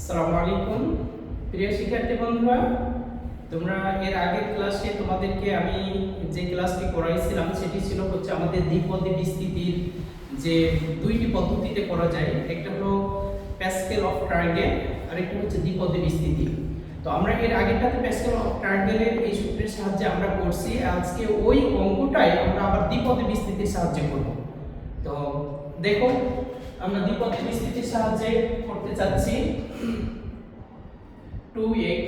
আসসালামু আলাইকুম। প্রিয় শিক্ষার্থী বন্ধুরা, তোমরা এর আগের ক্লাসে তোমাদেরকে আমি যে ক্লাসটি করাইছিলাম সেটি ছিল হচ্ছে আমাদের দ্বিপদী বিস্তৃতির যে দুইটি পদ্ধতিতে করা যায়। একটা হলো প্যাসকেল অফ ট্রায়াঙ্গেল আর একটা হচ্ছে দ্বিপদী বিস্তৃতি। তো আমরা এর আগেরটাতে প্যাসকেল অফ ট্রায়াঙ্গেলের এই সূত্রের সাহায্যে আমরা করছি আজকে ওই অঙ্কটাই আমরা আবার দ্বিপদী বিস্তৃতির সাহায্যে করব তো দেখো আমরা দ্বিপদী বিস্তৃতির সাহায্যে করতে চাচ্ছি। 2x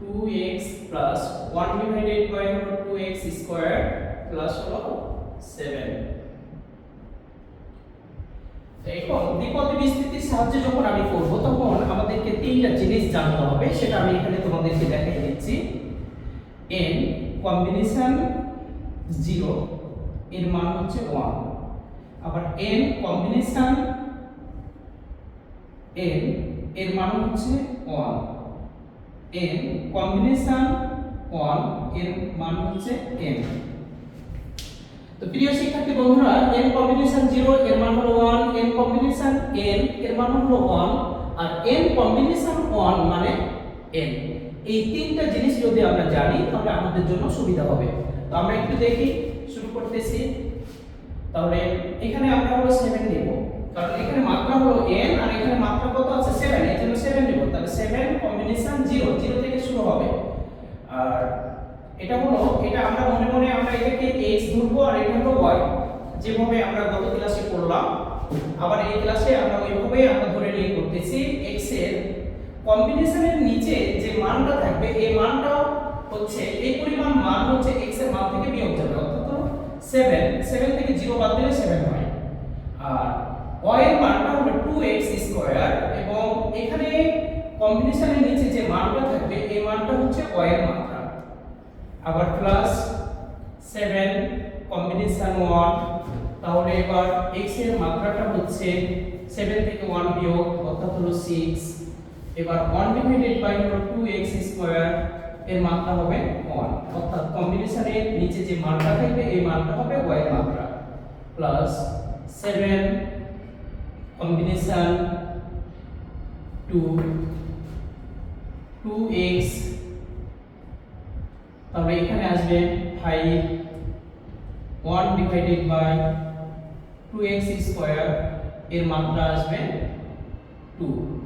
2x plus 1 divided by হলো 2x square plus হলো 7 এখন দ্বিপদী বিস্তৃতির সাহায্যে যখন আমি করব, তখন আমাদেরকে তিনটা জিনিস জানতে হবে, সেটা আমি এখানে তোমাদেরকে দেখাই দিচ্ছি। n কম্বিনেশন 0 এর মান হচ্ছে 1 আবার n কম্বিনেশন n, এর মান হচ্ছে 1 n কম্বিনেশন 1 এর মান হচ্ছে n তো প্রিয় শিক্ষার্থী বন্ধুরা, n কম্বিনেশন 0 এর মান হলো 1 n কম্বিনেশন এন এর মান হলো 1 আর n কম্বিনেশন 1 মানে n এই তিনটা জিনিস যদি আমরা জানি, তাহলে আমাদের জন্য সুবিধা হবে। তো আমরা একটু দেখি, শুরু করতেছি। তাহলে এখানে আমরা হলো 7 নেব। কারণ এখানে মাত্রা হলো n আর এখানে মাত্রা কত আছে 7 এই জন্য 7 নেব। তাহলে 7 কম্বিনেশন 0 0 থেকে শুরু হবে। আর এটা হলো, এটা আমরা মনে মনে আমরা এটাকে x ধরবো আর এটা হলো y যেভাবে আমরা গত ক্লাসে করলাম, আবার এই ক্লাসে আমরা ওইভাবে আমরা ধরে নিয়ে করতেছি x এর কম্বিনেশনের নিচে যে মানটা থাকবে, এই মানটা হচ্ছে, এই পরিমাণ মান হচ্ছে x এর মান থেকে বিয়োগ যাবে। 7 7 থেকে 0 বাদ দিলে 7 হয়। আর এর মানটা হলো 2x স্কয়ার এবং এখানে কম্বিনেশনের নিচে যে মানটা থাকবে, এই মানটা হচ্ছে এর মাত্রা। আবার প্লাস 7 কম্বিনেশন 1 তাহলে এবার x এর মাত্রাটা হচ্ছে 7 থেকে 1 বিয়োগ, অর্থাৎ হলো 6 এবার 1 ডিভাইডেড বাই হলো 2x স্কয়ার এর মাত্রা হবে 1 অর্থাৎ কম্বিনেশনের নিচে যে মানটা থাকবে, এই মানটা হবে এর মাত্রা প্লাস 7 কম্বিনেশন 2 2x তাহলে এখানে আসবে 5 1 ডিভাইডেড বাই 2x স্কয়ার এর মাত্রা আসবে 2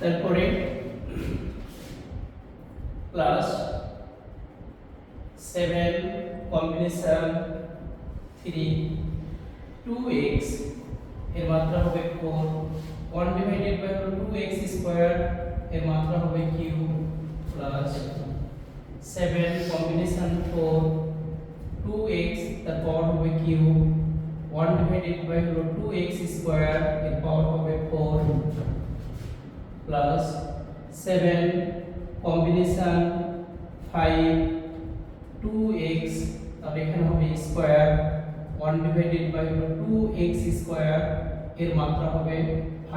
তারপরে প্লাস 7 কম্বিনেশন 3 2x এর মাত্রা হবে 4 1 ডিভাইডেড বাই 2x স্কয়ার এর মাত্রা হবে কিউব প্লাস 7 কম্বিনেশন 4 2x তার পাওয়ার হবে কিউব 1 ডিভাইডেড বাই হলো 2x স্কয়ার এর পাওয়ার হবে 4 প্লাস 7 কম্বিনেশন 5 2x তাহলে এখানে হবে স্কয়ার 1 ডিভাইডেড বাই হলো 2x স্কয়ার এর মাত্রা হবে 5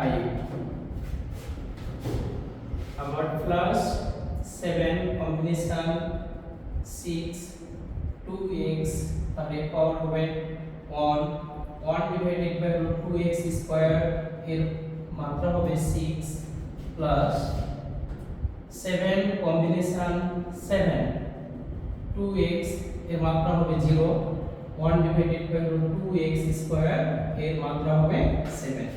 আবার প্লাস 7 কম্বিনেশন 6 2x তাহলে পাওয়ার হবে 1 1 ডিভাইডেড বাই হলো 2x স্কয়ার এর মাত্রা হবে 6 প্লাস 7 কম্বিনেশন 7 2x এর মাত্রা হবে 0 1 ডিভাইডেড বাই হলো 2x স্কয়ার এর মাত্রা হবে 7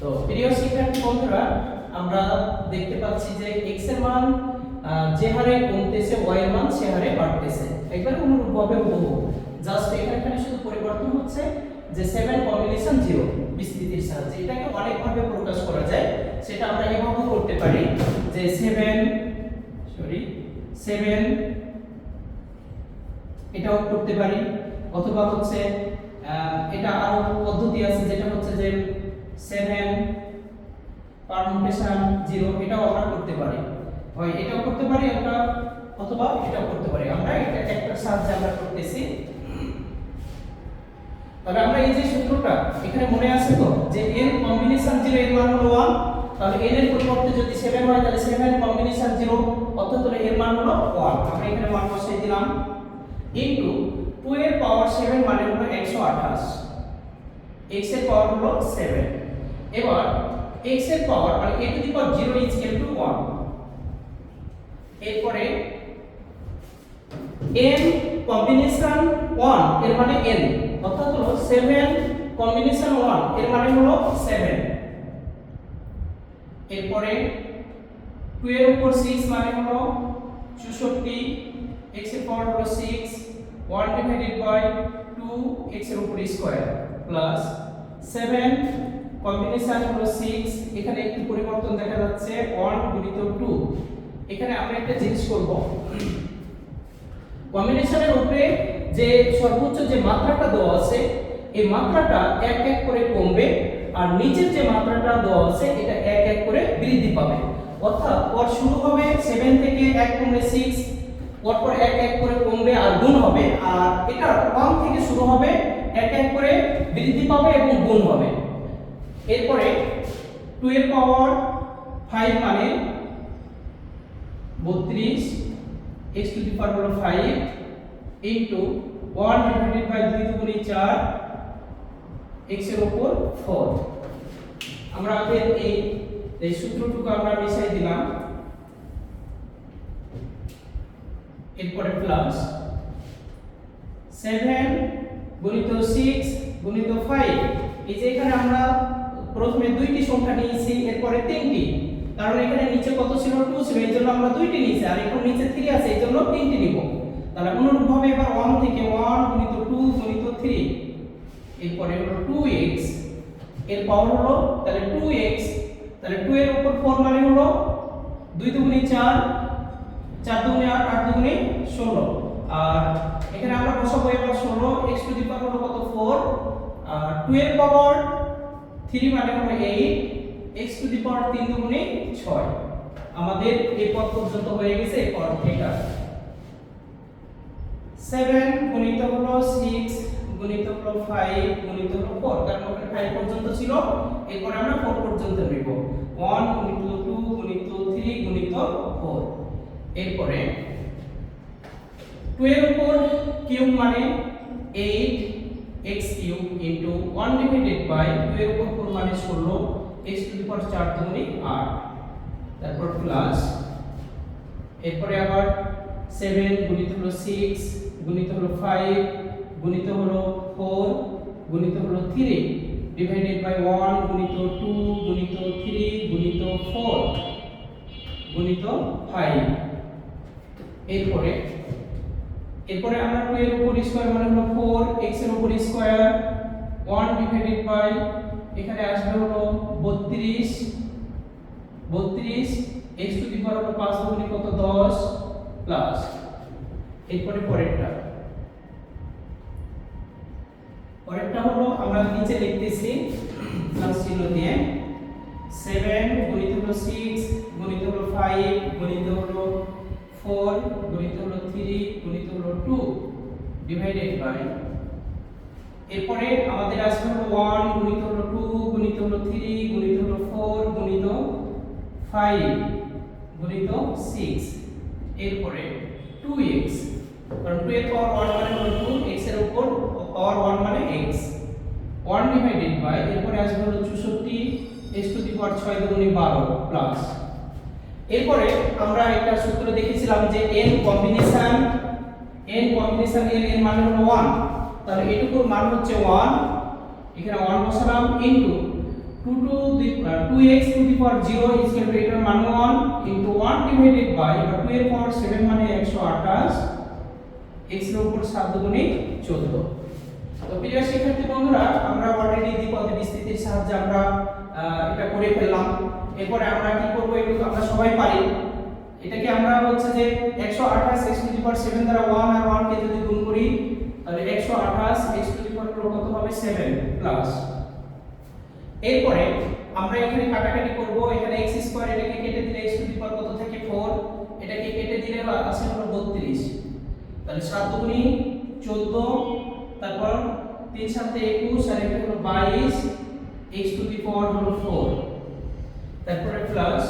তো প্রিয় শিক্ষার্থী বন্ধুরা আমরা দেখতে পাচ্ছি যে x এর মান যে হারে কমতেছে, y এর মান সে হারে বাড়তেছে। একবার অনুরূপভাবে বহু জাস্ট এখানে শুধু পরিবর্তন হচ্ছে যে সেভেন কম্বিনেশন জিরো বিস্তৃতির সাহায্যে। এটাকে অনেকভাবে প্রকাশ করা যায়। সেটা আমরা এভাবে করতে পারি যে সেভেন সরি সেভেন এটাও করতে পারি। অথবা হচ্ছে এটা আরও পদ্ধতি আছে যেটা হচ্ছে যে সেভেন পারমুটেশন জিরো এটাও আমরা করতে পারি। হয় এটাও করতে পারি আমরা, অথবা এটাও করতে পারি। আমরা এটা একটা সাহায্যে আমরা করতেছি। তাহলে আমরা এই যে সূত্রটা এখানে মনে আছে তো যে n কম্বিনেশন 0 এর মান হলো 1 তাহলে n এর পরিবর্তে যদি 7 হয়, তাহলে 7 এর কম্বিনেশন 0 অর্থাৎ হলো এর মান হলো 1 আমরা এখানে মান বসিয়ে দিলাম। ইনটু 2 এর পাওয়ার 7 মানে হলো 108 আঠাশ। x এর পাওয়ার হলো 7 এবার x এর পাওয়ার মানে a to the power 0 is equal to 1 এরপরে n কম্বিনেশন 1 এর মানে n অর্থাৎ হলো 7 কম্বিনেশন 1 এর মানে হলো 7 এরপরে 2 এর উপর 6 মানে হলো 64 x এর পাওয়ার হলো 6 1 ডিভাইডেড বাই 2 x এর উপর স্কয়ার প্লাস 7 কম্বিনেশন হলো 6 এখানে একটু পরিবর্তন দেখা যাচ্ছে 1 গুণিত 2 এখানে আমরা একটা জিনিস করব। কম্বিনেশনের উপরে যে সর্বোচ্চ যে মাত্রাটা দেওয়া আছে, এই মাত্রাটা এক এক করে কমবে আর নিচের যে মাত্রাটা দেওয়া আছে, এটা এক এক করে বৃদ্ধি পাবে। অর্থাৎ পর শুরু হবে 7 থেকে এক কমবে 6 পরপর এক এক করে কমবে আর গুণ হবে। আর এটা 1 থেকে শুরু হবে, এক এক করে বৃদ্ধি পাবে এবং গুণ হবে। এরপরে 2 এর পাওয়ার 5 মানে 32 x টু দি পাওয়ার হলো 5 ইনটু 1 ডিভাইডেড বাই 2 দুগুণে 4 x এর উপর 4 আমরা আগের এই এই সূত্রটুকু আমরা মিশাই দিলাম। এরপরে প্লাস 7 গুণিত 6 গুণিত 5 এই যে এখানে আমরা প্রথমে দুইটি সংখ্যা নিয়েছি, এরপরে তিনটি। কারণ এখানে নিচে কত ছিল 2 ছিল, এই জন্য আমরা দুইটি নিয়েছি। আর এখন নিচে 3 আছে, এই জন্য তিনটি নিব। তাহলে অনুরূপভাবে এবার ওয়ান থেকে ওয়ান গুণিত 2 গুণিত 3 এরপরে হলো 2x এর পাওয়ার হলো, তাহলে টু এক্স তাহলে টু এর উপর 4 মানে হলো দুই দুগুণে 4 4 দুগুণে 8 8 দুগুণে 16 আর এখানে আমরা বসাবো এবার ষোলো এক্স টু দি পাওয়ার হলো কত? ফোর আর 2 এর পাওয়ার থ্রি মানে হলো 8 x টু দি পাওয়ার 3 দুগুণে 6 আমাদের এই পদ পর্যন্ত হয়ে গেছে এই পদ এটা 7 গুণিত হলো 6 গুণিত হলো 5 গুণিত হলো 4 কারণ ওখানে 5 পর্যন্ত ছিল। এরপর আমরা 4 পর্যন্ত নিব। 1 গুণিত 2 গুণিত 3 গুণিত 4 এরপরে 2 এর উপর কিউব মানে 8 x cube into 1 divided by 2 এর উপর 4 মানে 16 x টু দি পাওয়ার 4 দুগুণে 8 তারপর প্লাস এরপরে আবার 7 গুণিত হলো 6 গুণিত হলো 5 গুণিত হলো 4 গুণিত হলো 3 ডিভাইডেড বাই 1 গুণিত 2 গুণিত 3 গুণিত 4 গুণিত 5 এরপরে এরপরে আমরা 2 এর উপর স্কয়ার মানে হলো 4 x এর উপর স্কয়ার 1 ডিভাইডেড বাই এখানে আসবে হলো 32 32 x টু দি পাওয়ার হলো 5 দুগুণে কত? 10 প্লাস এরপরে পরেরটা। পরেরটা হলো আমরা নিচে লিখতেছি প্লাস চিহ্ন দিয়ে 7 গুণিত হলো 6 গুণিত হলো 5 গুণিত হলো 4 গুণিত হলো 3 গুণিত হলো 2 ডিভাইডেড বাই এরপরে আমাদের আসবে হলো 1 গুণিত হলো 2 গুণিত হলো 3 গুণিত হলো 4 গুণিত 5 গুণিত 6 এরপরে 2x কারণ 2 এর পাওয়ার 1 মানে হলো 2 x এর উপর পাওয়ার 1 মানে x 1 ডিভাইডেড বাই এরপরে আসবে হলো 64 x টু দি পাওয়ার 6 দুগুণে 12 প্লাস এরপরে আমরা একটা সূত্র দেখেছিলাম যে n কম্বিনেশন n কম্বিনেশন এর, n মানে হলো 1 তাহলে এটুকুর মান হচ্ছে 1 এখানে 1 বসালাম into 2 to the 2x to the power 0 is equal to এটার মান 1 ইনটু 1 ডিভাইডেড বাই এবার 2 এর পাওয়ার 7 মানে 128 x এর উপর 7 দুগুণে 14 তো প্রিয় শিক্ষার্থী বন্ধুরা, আমরা অলরেডি দ্বিপদী বিস্তৃতির সাহায্যে আমরা এটা করে ফেললাম। এরপরে আমরা কি করব এগুলো আমরা সবাই পারি। এটাকে আমরা হচ্ছে যে 128 x টু দি পাওয়ার 7 দ্বারা 1 আর 1 কে যদি গুণ করি তাহলে 128 x টু দি পাওয়ার কত হবে? 7 প্লাস এরপরে আমরা এখানে কাটাকাটি করব। এখানে x স্কয়ার এটাকে কেটে দিলে x টু দি পাওয়ার কত থাকে? 4 এটাকে কেটে দিলে আছে হলো 32 তাহলে 7 দুগুণী 14 তারপর 3 সাথে 21 আর এটা হলো 22 x টু দি পাওয়ার হলো 4 তারপরে প্লাস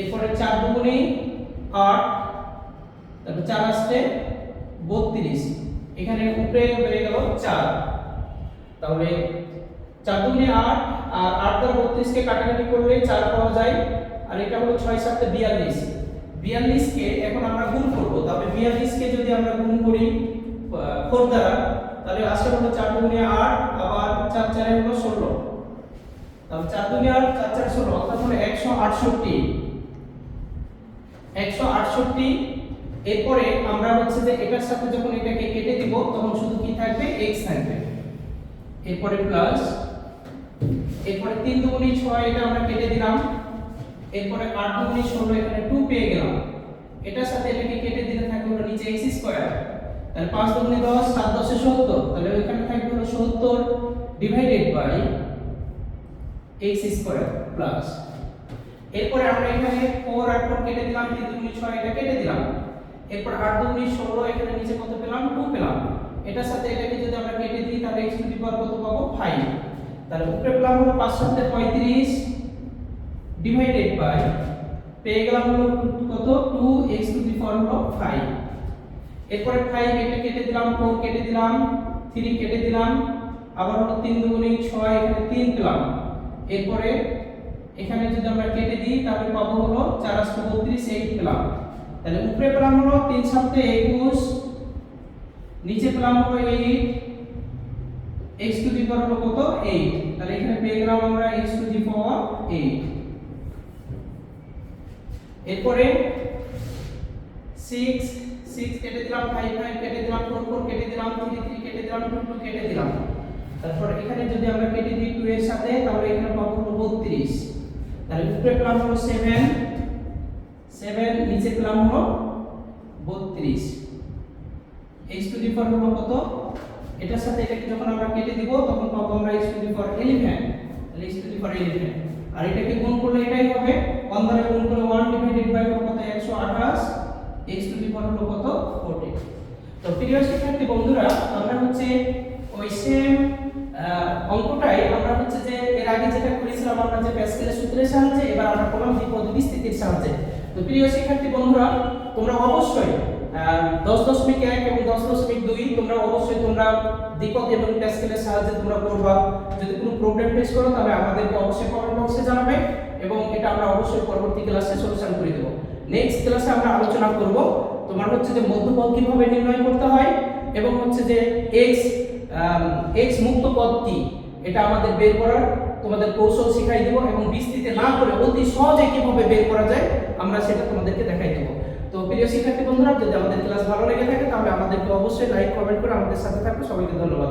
এরপরে 4 দুগুণী 8 তারপর 4 আসলে 32 এখানে উপরে হয়ে গেল চার। তাহলে চার দুগুণে আট, আর আট দ্বারা বত্রিশকে কাটাকাটি করলে চার পাওয়া যায়, আর এটা হলো ছয় সাতটা বিয়াল্লিশ। বিয়াল্লিশকে এখন আমরা গুণ করব, তাহলে বিয়াল্লিশকে যদি আমরা গুণ করি ফোর দ্বারা, তাহলে আসে হলো চার দুগুণে আট, আবার চার চারে হলো ষোলো। তাহলে চার দুগুণে আট, চার চারে ষোলো, অর্থাৎ হলো একশো আটষট্টি। একশো আটষট্টি এরপরে আমরা হচ্ছে যে এটার সাথে যখন এটাকে কেটে দিব, তখন শুধু কি থাকবে? এক্স থাকবে। এরপরে প্লাস এরপরে তিন দুগুণি ছয় এটা আমরা কেটে দিলাম। এরপরে আট দুগুণি ষোলো এখানে টু পেয়ে গেলাম। এটার সাথে এটাকে কেটে দিলে থাকবে হলো নিচে এক্স স্কোয়ার তাহলে পাঁচ দুগুণি দশ, সাত দশে সত্তর। তাহলে ওইখানে থাকবে হলো সত্তর divided by x square plus এরপরে আমরা এখানে 4 আর 4 কেটে দিলাম 3 দুগুণি 6 এটা কেটে দিলাম। এরপর 8 দুগুণি 16 এখানে নিচে কত পেলাম? 2 পেলাম। এটার সাথে এটাকে যদি আমরা কেটে দিই, তাহলে x টু দি পাওয়ার কত পাবো? 5 তাহলে উপরে পেলাম হলো 5 সাথে 35 ডিভাইডেড বাই পেয়ে গেলাম হলো কত? 2x টু দি পাওয়ার হলো 5 এরপরে 5 এটা কেটে দিলাম 4 কেটে দিলাম 3 কেটে দিলাম, আবার হলো 3 দুগুণি 6 এখানে 3 পেলাম। এরপরে এখানে যদি আমরা কেটে দিই, তাহলে পাবো হলো চার আসতে বত্রিশ এইট পেলাম। তাহলে উপরে পেলাম হলো তিন সাতে একুশ, নিচে পেলাম হলো eight x to the power হলো কত? এইট তাহলে এখানে পেয়ে গেলাম আমরা x to the power eight এরপরে সিক্স সিক্স কেটে দিলাম ফাইভ ফাইভ কেটে দিলাম ফোর ফোর কেটে দিলাম থ্রি থ্রি কেটে দিলাম টু টু কেটে দিলাম। তারপর এখানে যদি আমরা কেটে দিই টু এর সাথে, তাহলে এখানে পাবো হলো বত্রিশ। তাহলে উপরে পেলাম হলো সেভেন সেভেন নিচে পেলাম হলো বত্রিশ। এক্স টু দি হলো কত? এটার সাথে এটাকে যখন আমরা কেটে দিব, তখন পাবো আমরা এক্স টু দি তাহলে x to the power eleven আর এটাকে গুণ করলে এটাই হবে। ওয়ান দ্বারা গুণ করলে ওয়ান ডিভাইডেড বাই কত? একশো আঠাশ। এক্স টু দি পাওয়ার হলো কত? ফোরটি তো প্রিয় শিক্ষার্থী বন্ধুরা, আমরা হচ্ছে ওই সেম অঙ্কটাই আমরা হচ্ছে যে এর আগে যেটা করেছিলাম, আমরা যে প্যাসকেলের সূত্রের সাহায্যে, এবার আমরা করলাম দ্বিপদ বিস্তৃতির সাহায্যে। তো প্রিয় শিক্ষার্থী বন্ধুরা, তোমরা অবশ্যই দশ দশমিক এক এবং দশ দশমিক দুই, তোমরা অবশ্যই তোমরা দ্বিপদ এবং প্যাসকেলের সাহায্যে তোমরা করবা যদি কোনো প্রবলেম ফেস করো, তাহলে আমাদেরকে অবশ্যই কমেন্ট বক্সে জানাবে এবং এটা আমরা অবশ্যই পরবর্তী ক্লাসে সলিউশন করে দেবো। নেক্সট ক্লাসে আমরা আলোচনা করব, তোমার হচ্ছে যে মধ্যপদ কীভাবে নির্ণয় করতে হয় এবং হচ্ছে যে এক্স এক্স মুক্ত পদ কি? এটা আমাদের বের করার তোমাদের কৌশল শিখাই দেবো এবং বৃষ্টিতে না করে অতি সহজে কীভাবে বের করা যায়, আমরা সেটা তোমাদেরকে দেখাই দেবো। তো প্রিয় শিক্ষার্থী বন্ধুরা, যদি আমাদের ক্লাস ভালো লেগে থাকে, তাহলে আমাদেরকে অবশ্যই লাইক কমেন্ট করে আমাদের সাথে থাকবে সবাইকে ধন্যবাদ।